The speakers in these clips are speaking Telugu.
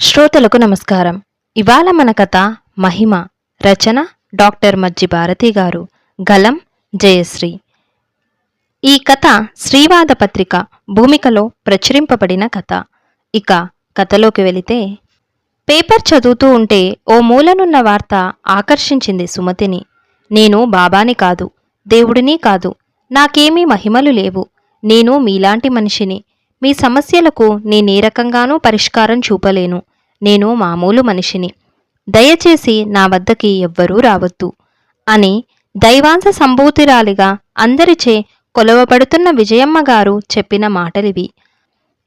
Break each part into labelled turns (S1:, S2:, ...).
S1: శ్రోతలకు నమస్కారం. ఇవాళ మన కథ మహిమ రచన డాక్టర్ మజ్జి భారతి గారు. గలం జయశ్రీ. ఈ కథ శ్రీవాద పత్రిక భూమికలో ప్రచురింపబడిన కథ. ఇక కథలోకి వెళితే పేపర్ చదువుతూ ఉంటే ఓ మూలనున్న వార్త ఆకర్షించింది సుమతిని. నేను బాబాని కాదు దేవుడిని కాదు నాకేమీ మహిమలు లేవు. నేను మీలాంటి మనిషిని మీ సమస్యలకు నేనే రకంగానూ పరిష్కారం చూపలేను. నేను మామూలు మనిషిని. దయచేసి నా వద్దకి ఎవ్వరూ రావద్దు. అని దైవాంశ సంభూతిరాలిగా అందరిచే కొలవబడుతున్న విజయమ్మ గారు చెప్పిన మాటలివి.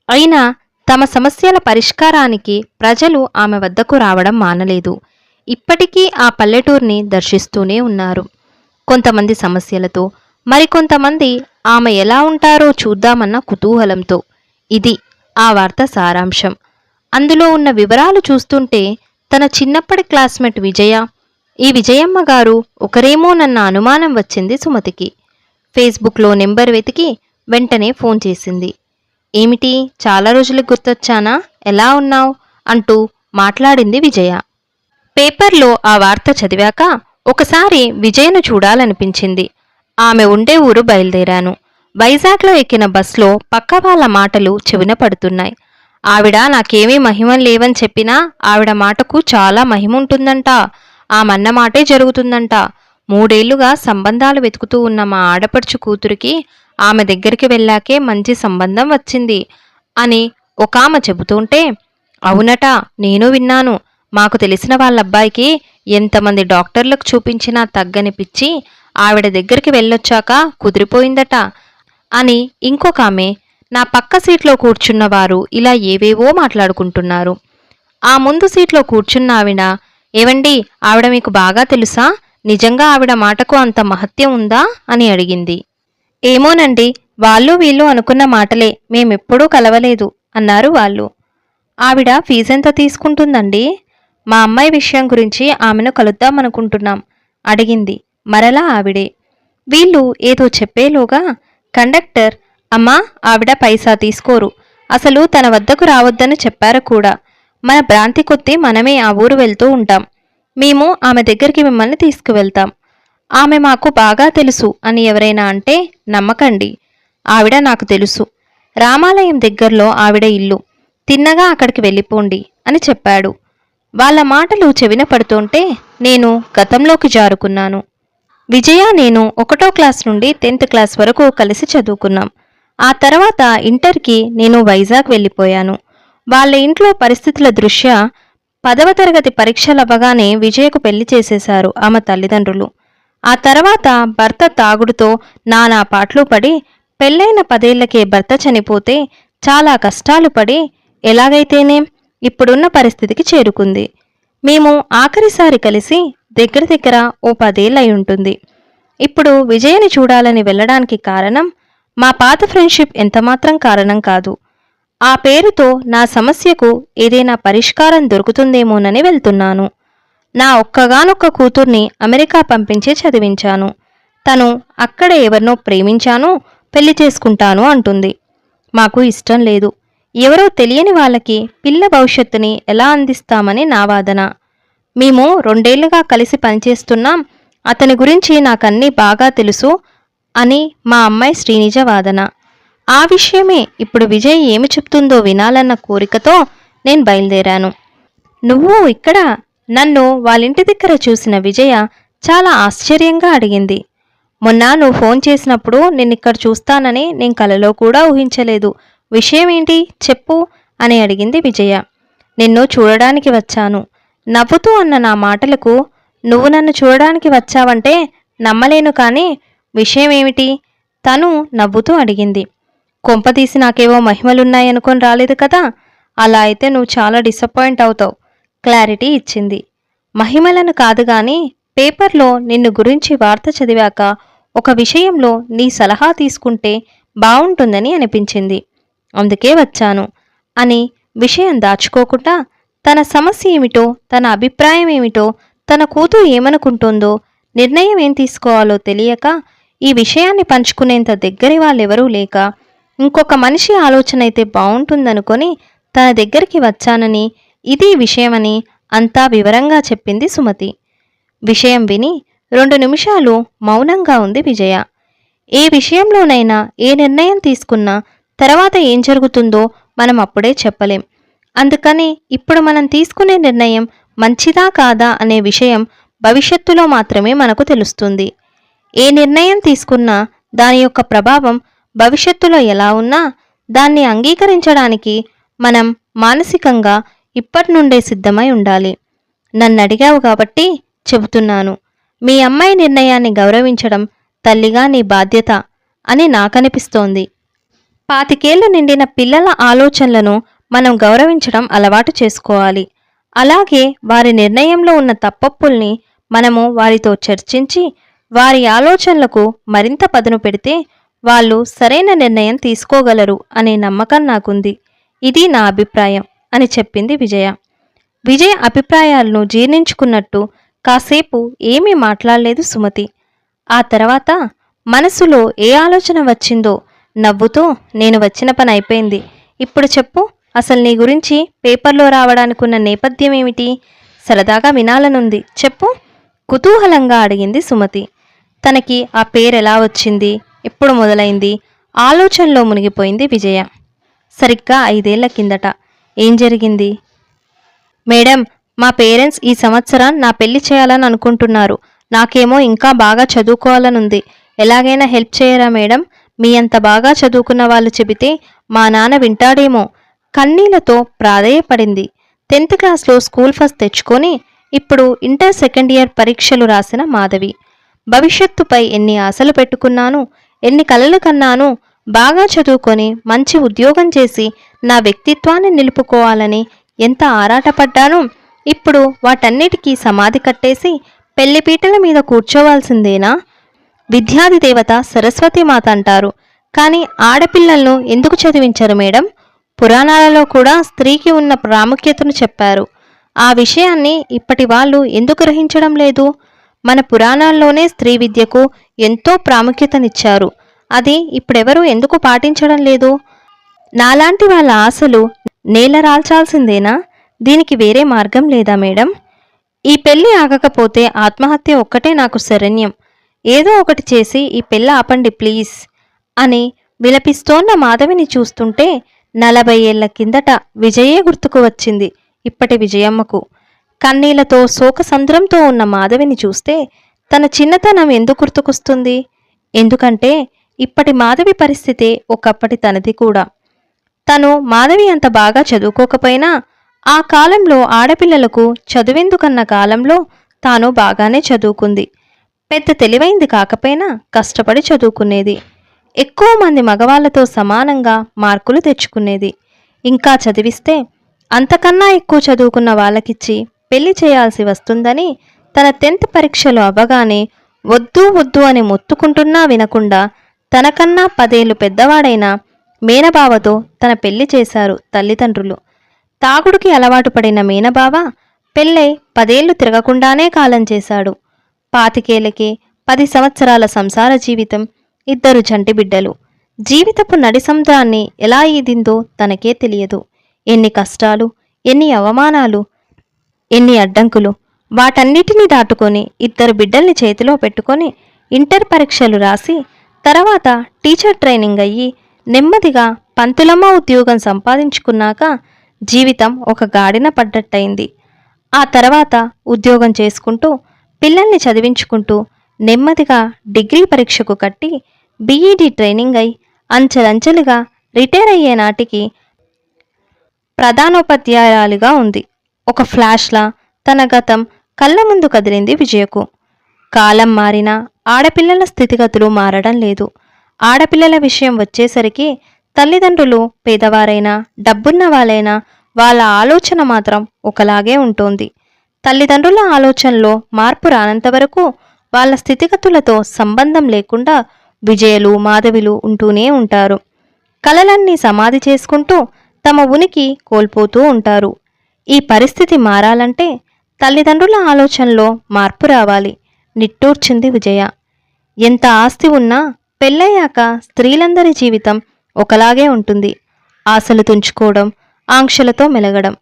S1: అయినా తమ సమస్యల పరిష్కారానికి ప్రజలు ఆమె వద్దకు రావడం మానలేదు. ఇప్పటికీ ఆ పల్లెటూరిని దర్శిస్తూనే ఉన్నారు. కొంతమంది సమస్యలతో మరికొంతమంది ఆమె ఎలా ఉంటారో చూద్దామన్న కుతూహలంతో ఇది ఆ వార్త సారాంశం. అందులో ఉన్న వివరాలు చూస్తుంటే తన చిన్నప్పటి క్లాస్మేట్ విజయ ఈ విజయమ్మ గారు ఒకరేమోనన్న అనుమానం వచ్చింది సుమతికి. ఫేస్బుక్లో నెంబర్ వెతికి వెంటనే ఫోన్ చేసింది. ఏమిటి చాలా రోజులకు గుర్తొచ్చానా? ఎలా ఉన్నావు? అంటూ మాట్లాడింది విజయ. పేపర్లో ఆ వార్త చదివాక ఒకసారి విజయను చూడాలనిపించింది. ఆమె ఉండే ఊరు బయలుదేరాను. వైజాగ్లో ఎక్కిన బస్లో పక్క వాళ్ళ మాటలు చెవిన పడుతున్నాయి. ఆవిడ నాకేమీ మహిమం లేవని చెప్పినా ఆవిడ మాటకు చాలా మహిమ ఉంటుందంట ఆమన్న మాటే జరుగుతుందంట. మూడేళ్ళుగా సంబంధాలు వెతుకుతూ ఉన్న మా ఆడపడుచు కూతురికి ఆమె దగ్గరికి వెళ్ళాకే మంచి సంబంధం వచ్చింది అని ఒక ఆమె చెబుతుంటే అవునట నేను విన్నాను. మాకు తెలిసిన వాళ్ళ అబ్బాయికి ఎంతమంది డాక్టర్లకు చూపించినా తగ్గని పిచ్చి ఆవిడ దగ్గరికి వెళ్ళొచ్చాక కుదిరిపోయిందట. అని ఇంకొక ఆమె నా పక్క సీట్లో కూర్చున్న వారు ఇలా ఏవేవో మాట్లాడుకుంటున్నారు. ఆ ముందు సీట్లో కూర్చున్న ఆవిడ ఏవండి ఆవిడ మీకు బాగా తెలుసా? నిజంగా ఆవిడ మాటకు అంత మహత్యం ఉందా? అని అడిగింది. ఏమోనండి వాళ్ళు వీళ్ళు అనుకున్న మాటలే మేమెప్పుడూ కలవలేదు అన్నారు వాళ్ళు. ఆవిడ ఫీజెంత తీసుకుంటుందండి? మా అమ్మాయి విషయం గురించి ఆమెను కలుద్దామనుకుంటున్నాం అడిగింది మరలా ఆవిడే. వీళ్ళు ఏదో చెప్పేలోగా కండక్టర్ అమ్మా ఆవిడ పైసా తీసుకోరు. అసలు తన వద్దకు రావద్దని చెప్పారు కూడా. మన భ్రాంతి కొద్దీ మనమే ఆ ఊరు వెళ్తూ ఉంటాం. మేము ఆమె దగ్గరికి మిమ్మల్ని తీసుకువెళ్తాం. ఆమె మాకు బాగా తెలుసు అని ఎవరైనా అంటే నమ్మకండి. ఆవిడ నాకు తెలుసు. రామాలయం దగ్గరలో ఆవిడ ఇల్లు. తిన్నగా అక్కడికి వెళ్ళిపోండి అని చెప్పాడు. వాళ్ళ మాటలు చెవిన పడుతుంటే నేను గతంలోకి జారుకున్నాను. విజయ నేను ఒకటో క్లాస్ నుండి టెన్త్ క్లాస్ వరకు కలిసి చదువుకున్నాం. ఆ తర్వాత ఇంటర్కి నేను వైజాగ్ వెళ్ళిపోయాను. వాళ్ళ ఇంట్లో పరిస్థితుల దృష్ట్యా పదవ తరగతి పరీక్షలు అవ్వగానే విజయకు పెళ్ళి చేసేశారు ఆమె తల్లిదండ్రులు. ఆ తర్వాత భర్త తాగుడుతో నానా పాటలు పడి పెళ్ళైన పదేళ్ళకే భర్త చనిపోతే చాలా కష్టాలు పడి ఎలాగైతేనే ఇప్పుడున్న పరిస్థితికి చేరుకుంది. మేము ఆఖరిసారి కలిసి దగ్గర దగ్గర ఓ పదేళ్ళై ఉంటుంది ఇప్పుడు విజయని చూడాలని వెళ్ళడానికి కారణం మా పాత ఫ్రెండ్షిప్ ఎంతమాత్రం కారణం కాదు. ఆ పేరుతో నా సమస్యకు ఏదైనా పరిష్కారం దొరుకుతుందేమోనని వెళ్తున్నాను. నా ఒక్కగానొక్క కూతుర్ని అమెరికా పంపించే చదివించాను. తను అక్కడ ఎవరినో ప్రేమించాను పెళ్ళి చేసుకుంటాను అంటుంది. మాకు ఇష్టం లేదు. ఎవరో తెలియని వాళ్ళకి పిల్ల భవిష్యత్తుని ఎలా అందిస్తామని నా వాదన. మేము రెండేళ్ళుగా కలిసి పనిచేస్తున్నాం అతని గురించి నాకన్నీ బాగా తెలుసు అని మా అమ్మాయి శ్రీనిజ వాదన. ఆ విషయమే ఇప్పుడు విజయ్ ఏమి చెప్తుందో వినాలన్న కోరికతో నేను బయలుదేరాను. నువ్వు ఇక్కడ? నన్ను వాళ్ళింటి దగ్గర చూసిన విజయ చాలా ఆశ్చర్యంగా అడిగింది. మొన్న నువ్వు ఫోన్ చేసినప్పుడు నిన్నిక్కడ ఇక్కడ చూస్తానని నేను కలలో కూడా ఊహించలేదు. విషయం ఏంటి చెప్పు అని అడిగింది విజయ. నిన్ను చూడడానికి వచ్చాను. నవ్వుతూ అన్న నా మాటలకు నువ్వు నన్ను చూడడానికి వచ్చావంటే నమ్మలేను కానీ విషయం ఏమిటి తను నవ్వుతూ అడిగింది. కొంపతీసి నాకేవో మహిమలున్నాయనుకొని రాలేదు కదా అలా అయితే నువ్వు చాలా డిసప్పాయింట్ అవుతావు క్లారిటీ ఇచ్చింది. మహిమలను కాదు గాని పేపర్లో నిన్ను గురించి వార్త చదివాక ఒక విషయంలో నీ సలహా తీసుకుంటే బావుంటుందని అనిపించింది. అందుకే వచ్చాను అని విషయం దాచుకోకుండా తన సమస్య ఏమిటో తన అభిప్రాయం ఏమిటో తన కూతురు ఏమనుకుంటుందో నిర్ణయం ఏం తీసుకోవాలో తెలియక ఈ విషయాన్ని పంచుకునేంత దగ్గరి వాళ్ళెవరూ లేక ఇంకొక మనిషి ఆలోచన అయితే బాగుంటుందనుకొని తన దగ్గరికి వచ్చానని ఇది విషయమని అంతా వివరంగా చెప్పింది సుమతి. విషయం విని రెండు నిమిషాలు మౌనంగా ఉంది విజయ. ఏ విషయంలోనైనా ఏ నిర్ణయం తీసుకున్నా తర్వాత ఏం జరుగుతుందో మనం అప్పుడే చెప్పలేం. అందుకని ఇప్పుడు మనం తీసుకునే నిర్ణయం మంచిదా కాదా అనే విషయం భవిష్యత్తులో మాత్రమే మనకు తెలుస్తుంది. ఏ నిర్ణయం తీసుకున్నా దాని యొక్క ప్రభావం భవిష్యత్తులో ఎలా ఉన్నా దాన్ని అంగీకరించడానికి మనం మానసికంగా ఇప్పటి నుండే సిద్ధమై ఉండాలి. నన్ను అడిగావు కాబట్టి చెబుతున్నాను. మీ అమ్మాయి నిర్ణయాన్ని గౌరవించడం తల్లిగా నీ బాధ్యత అని నాకనిపిస్తోంది. పాతికేళ్ళు నిండిన పిల్లల ఆలోచనలను మనం గౌరవించడం అలవాటు చేసుకోవాలి. అలాగే వారి నిర్ణయంలో ఉన్న తప్పప్పుల్ని మనము వారితో చర్చించి వారి ఆలోచనలకు మరింత పదును పెడితే వాళ్ళు సరైన నిర్ణయం తీసుకోగలరు అనే నమ్మకం నాకుంది. ఇది నా అభిప్రాయం అని చెప్పింది విజయ. విజయ అభిప్రాయాలను జీర్ణించుకున్నట్టు కాసేపు ఏమీ మాట్లాడలేదు సుమతి. ఆ తర్వాత మనసులో ఏ ఆలోచన వచ్చిందో నవ్వుతూ నేను వచ్చిన పని అయిపోయింది. ఇప్పుడు చెప్పు అసలు నీ గురించి పేపర్లో రావడానికున్న నేపథ్యం ఏమిటి? సరదాగా వినాలనుంది. చెప్పు. కుతూహలంగా అడిగింది సుమతి. తనకి ఆ పేరు ఎలా వచ్చింది? ఎప్పుడు మొదలైంది? ఆలోచనలో మునిగిపోయింది విజయ. సరిగ్గా ఐదేళ్ళ కిందట. ఏం జరిగింది? మేడం మా పేరెంట్స్ ఈ సంవత్సరం నా పెళ్ళి చేయాలని అనుకుంటున్నారు. నాకేమో ఇంకా బాగా చదువుకోవాలనుంది. ఎలాగైనా హెల్ప్ చేయరా మేడం? మీ అంత బాగా చదువుకున్న వాళ్ళు చెబితే మా నాన్న వింటాడేమో. కన్నీళ్ళతో ప్రాధేయపడింది. టెన్త్ క్లాస్లో స్కూల్ ఫస్ట్ తెచ్చుకొని ఇప్పుడు ఇంటర్ సెకండ్ ఇయర్ పరీక్షలు రాసిన మాధవి. భవిష్యత్తుపై ఎన్ని ఆశలు పెట్టుకున్నాను ఎన్ని కలలు కన్నాను బాగా చదువుకొని మంచి ఉద్యోగం చేసి నా వ్యక్తిత్వాన్ని నిలుపుకోవాలని ఎంత ఆరాటపడ్డాను. ఇప్పుడు వాటన్నిటికీ సమాధి కట్టేసి పెళ్ళిపీటల మీద కూర్చోవాల్సిందేనా? విద్యాది దేవత సరస్వతి మాత అంటారు. కానీ ఆడపిల్లలను ఎందుకు చదివించరు మేడం? పురాణాలలో కూడా స్త్రీకి ఉన్న ప్రాముఖ్యతను చెప్పారు. ఆ విషయాన్ని ఇప్పటి వాళ్ళు ఎందుకు గ్రహించడం లేదు? మన పురాణాల్లోనే స్త్రీ విద్యకు ఎంతో ప్రాముఖ్యతనిచ్చారు. అది ఇప్పుడెవరూ ఎందుకు పాటించడం లేదు? నాలాంటి వాళ్ళ ఆశలు నేలరాల్చాల్సిందేనా దీనికి వేరే మార్గం లేదా మేడం? ఈ పెళ్ళి ఆగకపోతే ఆత్మహత్య ఒక్కటే నాకు శరణ్యం. ఏదో ఒకటి చేసి ఈ పెళ్ళి ఆపండి ప్లీజ్ అని విలపిస్తోన్న మాధవిని చూస్తుంటే నలభై ఏళ్ళ కిందట విజయే గుర్తుకు వచ్చింది ఇప్పటి విజయమ్మకు. కన్నీళ్ళతో శోకసంద్రంతో ఉన్న మాధవిని చూస్తే తన చిన్నతనం ఎందుకు గుర్తుకొస్తుంది? ఎందుకంటే ఇప్పటి మాధవి పరిస్థితే ఒకప్పటి తనది కూడా. తను మాధవి అంత బాగా చదువుకోకపోయినా ఆ కాలంలో ఆడపిల్లలకు చదువెందుకన్న కాలంలో తాను బాగానే చదువుకుంది. పెద్ద తెలివైంది కాకపోయినా కష్టపడి చదువుకునేది. ఎక్కువ మంది మగవాళ్ళతో సమానంగా మార్కులు తెచ్చుకునేది. ఇంకా చదివిస్తే అంతకన్నా ఎక్కువ చదువుకున్న వాళ్ళకిచ్చి పెళ్ళి చేయాల్సి వస్తుందని తన టెన్త్ పరీక్షలు అవ్వగానే వద్దు వద్దు అని మొత్తుకుంటున్నా వినకుండా తనకన్నా పదేళ్ళు పెద్దవాడైన మేనబావతో తన పెళ్ళి చేశారు తల్లిదండ్రులు. తాగుడుకి అలవాటు పడిన మేనబావ పెళ్ళై పదేళ్ళు తిరగకుండానే కాలం చేశాడు. పాతికేలకే పది సంవత్సరాల సంసార జీవితం ఇద్దరు చంటి బిడ్డలు. జీవితపు నడిసముద్రాన్ని ఎలా ఈదిందో తనకే తెలియదు. ఎన్ని కష్టాలు ఎన్ని అవమానాలు ఎన్ని అడ్డంకులు వాటన్నిటినీ దాటుకొని ఇద్దరు బిడ్డల్ని చేతిలో పెట్టుకొని ఇంటర్ పరీక్షలు రాసి తర్వాత టీచర్ ట్రైనింగ్ అయ్యి నెమ్మదిగా పంతులమ్మ ఉద్యోగం సంపాదించుకున్నాక జీవితం ఒక గాడిన పడ్డట్టయింది. ఆ తర్వాత ఉద్యోగం చేసుకుంటూ పిల్లల్ని చదివించుకుంటూ నెమ్మదిగా డిగ్రీ పరీక్షకు కట్టి బీఈడీ ట్రైనింగ్ అయి అంచెలంచెలుగా రిటైర్ అయ్యే నాటికి ప్రధానోపాధ్యాయురాలుగా ఉంది. ఒక ఫ్లాష్లా తన గతం కళ్ళ ముందు కదిలింది విజయకు. కాలం మారినా ఆడపిల్లల స్థితిగతులు మారడం లేదు. ఆడపిల్లల విషయం వచ్చేసరికి తల్లిదండ్రులు పేదవారైనా డబ్బున్న వాళ్ళైనా వాళ్ళ ఆలోచన మాత్రం ఒకలాగే ఉంటుంది. తల్లిదండ్రుల ఆలోచనలో మార్పు రానంత వరకు వాళ్ళ స్థితిగతులతో సంబంధం లేకుండా విజయలు మాధవిలు ఉంటూనే ఉంటారు. కలలన్నీ సమాధి చేసుకుంటూ తమ ఉనికి కోల్పోతూ ఉంటారు. ఈ పరిస్థితి మారాలంటే తల్లిదండ్రుల ఆలోచనలో మార్పు రావాలి. నిట్టూర్చింది విజయ. ఎంత ఆస్తి ఉన్నా పెళ్ళయ్యాక స్త్రీలందరి జీవితం ఒకలాగే ఉంటుంది. ఆశలు తుంచుకోవడం ఆంక్షలతో మెలగడం.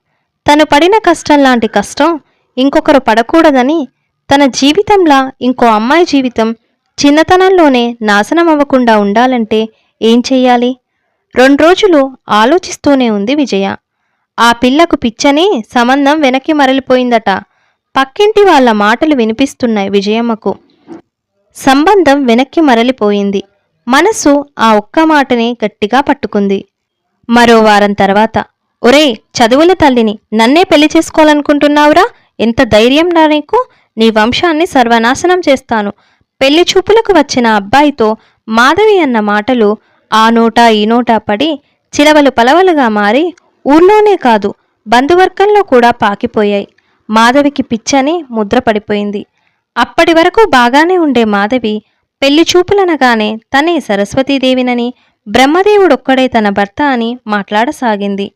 S1: తను పడిన కష్టం లాంటి కష్టం ఇంకొకరు పడకూడదని తన జీవితంలా ఇంకో అమ్మాయి జీవితం చిన్నతనంలోనే నాశనం అవ్వకుండా ఉండాలంటే ఏం చెయ్యాలి? రెండు రోజులు ఆలోచిస్తూనే ఉంది విజయ. ఆ పిల్లకు పిచ్చని సంబంధం వెనక్కి మరలిపోయిందట. పక్కింటి వాళ్ళ మాటలు వినిపిస్తున్నాయి విజయమ్మకు. సంబంధం వెనక్కి మరలిపోయింది. మనసు ఆ ఒక్క మాటనే గట్టిగా పట్టుకుంది. మరో వారం తర్వాత ఒరేయ్ చదువుల తల్లిని నన్నే పెళ్ళి చేసుకోవాలనుకుంటున్నావురా? ఎంత ధైర్యం రా నీకు? నీ వంశాన్ని సర్వనాశనం చేస్తాను. పెళ్ళి చూపులకు వచ్చిన అబ్బాయితో మాధవి అన్న మాటలు ఆ నోటా ఈ నోటా పడి చిలవలు పలవలుగా మారి ఊర్లోనే కాదు బంధువర్గంలో కూడా పాకిపోయాయి. మాధవికి పిచ్చని ముద్ర పడిపోయింది. అప్పటి వరకు బాగానే ఉండే మాధవి పెళ్ళి చూపులనగానే తనే సరస్వతీదేవినని బ్రహ్మదేవుడొక్కడే తన భర్త అని మాట్లాడసాగింది.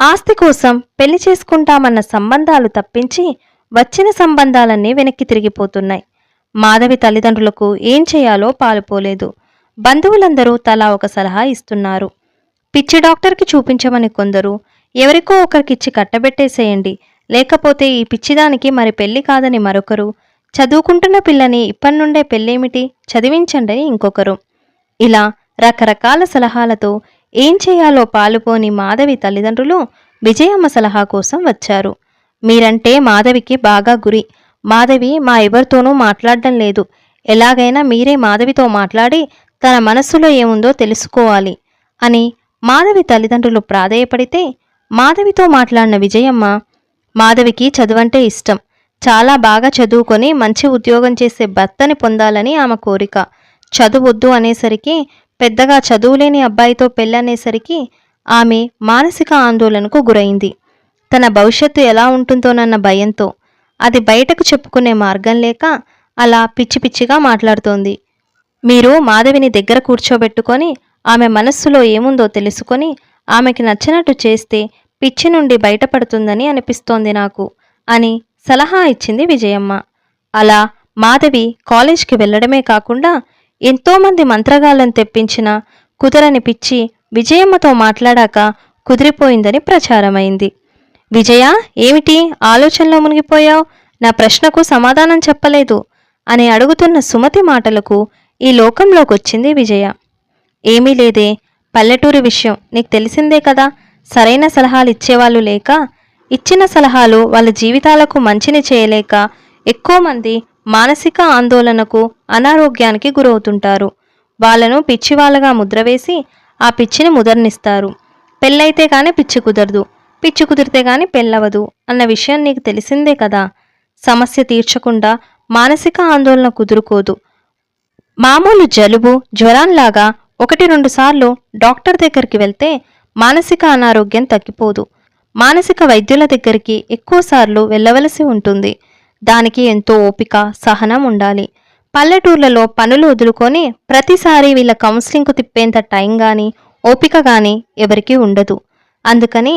S1: ఆస్తి కోసం పెళ్ళి చేసుకుంటామన్న సంబంధాలు తప్పించి వచ్చిన సంబంధాలన్నీ వెనక్కి తిరిగిపోతున్నాయి. మాధవి తల్లిదండ్రులకు ఏం చేయాలో పాలుపోలేదు. బంధువులందరూ తలా ఒక సలహా ఇస్తున్నారు. పిచ్చి డాక్టర్కి చూపించమని కొందరు ఎవరికో ఒకరికిచ్చి కట్టబెట్టేసేయండి. లేకపోతే ఈ పిచ్చిదానికి మరి పెళ్ళి కాదని మరొకరు చదువుకుంటున్న పిల్లని ఇప్పటినుండే పెళ్ళేమిటి? చదివించండని ఇంకొకరు. ఇలా రకరకాల సలహాలతో ఏం చేయాలో పాలుపోని మాధవి తల్లిదండ్రులు విజయమ్మ సలహా కోసం వచ్చారు. మీరంటే మాధవికి బాగా గురి. మాధవి మా ఎవరితోనూ మాట్లాడడం లేదు. ఎలాగైనా మీరే మాధవితో మాట్లాడి తన మనస్సులో ఏముందో తెలుసుకోవాలి అని మాధవి తల్లిదండ్రులు ప్రాధేయపడితే మాధవితో మాట్లాడిన విజయమ్మ మాధవికి చదువంటే ఇష్టం. చాలా బాగా చదువుకొని మంచి ఉద్యోగం చేసే భర్తని పొందాలని ఆమె కోరిక. చదువొద్దు అనేసరికి పెద్దగా చదువులేని అబ్బాయితో పెళ్ళనేసరికి ఆమె మానసిక ఆందోళనకు గురైంది. తన భవిష్యత్తు ఎలా ఉంటుందోనన్న భయంతో అది బయటకు చెప్పుకునే మార్గం లేక అలా పిచ్చి పిచ్చిగా మాట్లాడుతోంది. మీరు మాధవిని దగ్గర కూర్చోబెట్టుకొని ఆమె మనస్సులో ఏముందో తెలుసుకొని ఆమెకి నచ్చినట్టు చేస్తే పిచ్చి నుండి బయటపడుతుందని అనిపిస్తోంది నాకు అని సలహా ఇచ్చింది విజయమ్మ. అలా మాధవి కాలేజ్కి వెళ్ళడమే కాకుండా ఎంతోమంది మంత్రగాళ్ళను తెప్పించిన కుదరని పిచ్చి విజయమ్మతో మాట్లాడాక కుదిరిపోయిందని ప్రచారమైంది. విజయ ఏమిటి? ఆలోచనలో మునిగిపోయావు? నా ప్రశ్నకు సమాధానం చెప్పలేదు అని అడుగుతున్న సుమతి మాటలకు ఈ లోకంలోకి వచ్చింది విజయ. ఏమీ లేదే పల్లెటూరి విషయం నీకు తెలిసిందే కదా. సరైన సలహాలు ఇచ్చేవాళ్ళు లేక ఇచ్చిన సలహాలు వాళ్ళ జీవితాలకు మంచిని చేయలేక ఎక్కువ మంది మానసిక ఆందోళనకు అనారోగ్యానికి గురవుతుంటారు. వాళ్ళను పిచ్చివాళ్ళగా ముద్రవేసి ఆ పిచ్చిని ముదర్నిస్తారు. పెళ్ళైతే కానీ పిచ్చి కుదరదు. పిచ్చి కుదిరితే గాని పెళ్ళవదు అన్న విషయం నీకు తెలిసిందే కదా. సమస్య తీర్చకుండా మానసిక ఆందోళన కుదురుకోదు. మామూలు జలుబు జ్వరంలాగా ఒకటి రెండు సార్లు డాక్టర్ దగ్గరికి వెళ్తే మానసిక అనారోగ్యం తగ్గిపోదు. మానసిక వైద్యుల దగ్గరికి ఎక్కువసార్లు వెళ్ళవలసి ఉంటుంది. దానికి ఎంతో ఓపిక సహనం ఉండాలి. పల్లెటూర్లలో పనులు వదులుకొని ప్రతిసారి వీళ్ళ కౌన్సిలింగ్కు తిప్పేంత టైం కానీ ఓపిక కానీ ఎవరికీ ఉండదు. అందుకని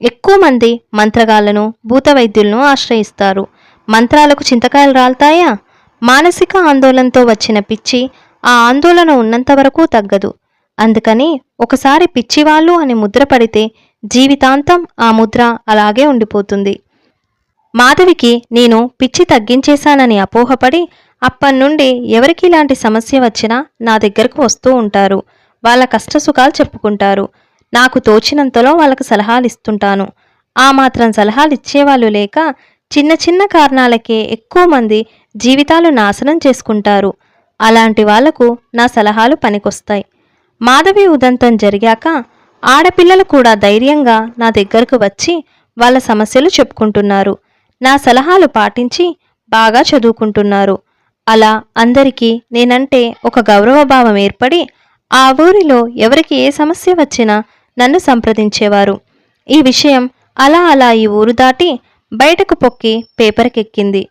S1: ఎక్కువ మంది మంత్రగాళ్ళను భూత వైద్యులను ఆశ్రయిస్తారు. మంత్రాలకు చింతకాయలు రాల్తాయా? మానసిక ఆందోళనతో వచ్చిన పిచ్చి ఆ ఆందోళన ఉన్నంత వరకు తగ్గదు. అందుకని ఒకసారి పిచ్చివాళ్ళు అని ముద్ర పడితే జీవితాంతం ఆ ముద్ర అలాగే ఉండిపోతుంది. మాధవికి నేను పిచ్చి తగ్గించేశానని అపోహపడి అప్పటినుండి ఎవరికి ఇలాంటి సమస్య వచ్చినా నా దగ్గరకు వస్తూ ఉంటారు. వాళ్ళ కష్టసుఖాలు చెప్పుకుంటారు. నాకు తోచినంతలో వాళ్ళకు సలహాలు ఇస్తుంటాను ఆ మాత్రం సలహాలు ఇచ్చేవాళ్ళు లేక చిన్న చిన్న కారణాలకే ఎక్కువ మంది జీవితాలు నాశనం చేసుకుంటారు. అలాంటి వాళ్ళకు నా సలహాలు పనికొస్తాయి. మాధవి ఉదంతం జరిగాక ఆడపిల్లలు కూడా ధైర్యంగా నా దగ్గరకు వచ్చి వాళ్ళ సమస్యలు చెప్పుకుంటున్నారు. నా సలహాలు పాటించి బాగా చదువుకుంటున్నారు. అలా అందరికీ నేనంటే ఒక గౌరవభావం ఏర్పడి ఆ ఊరిలో ఎవరికి ఏ సమస్య వచ్చినా నన్ను సంప్రదించేవారు. ఈ విషయం అలా అలా ఈ ఊరు దాటి బయటకు పొక్కి పేపర్కెక్కింది.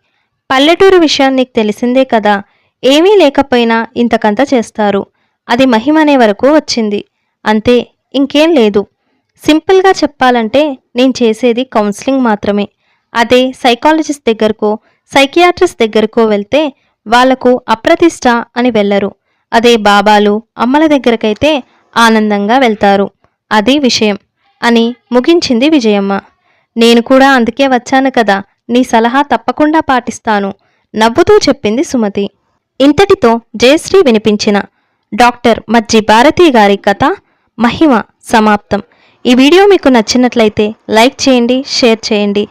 S1: పల్లెటూరు విషయం నీకు తెలిసిందే కదా ఏమీ లేకపోయినా ఇంతకంత చేస్తారు. అది మహిమనే వరకు వచ్చింది. అంతే ఇంకేం లేదు. సింపుల్గా చెప్పాలంటే నేను చేసేది కౌన్సిలింగ్ మాత్రమే. అదే సైకాలజిస్ట్ దగ్గరకో సైకియాట్రిస్ట్ దగ్గరకో వెళ్తే వాళ్ళకు అప్రతిష్ట అని వెళ్ళరు. అదే బాబాలు అమ్మల దగ్గరకైతే ఆనందంగా వెళ్తారు. అది విషయం అని ముగించింది విజయమ్మ. నేను కూడా అందుకే వచ్చాను కదా నీ సలహా తప్పకుండా పాటిస్తాను నవ్వుతూ చెప్పింది సుమతి. ఇంతటితో జయశ్రీ వినిపించిన డాక్టర్ మజ్జి భారతి గారి కథ మహిమ సమాప్తం. ఈ వీడియో మీకు నచ్చినట్లయితే లైక్ చేయండి షేర్ చేయండి.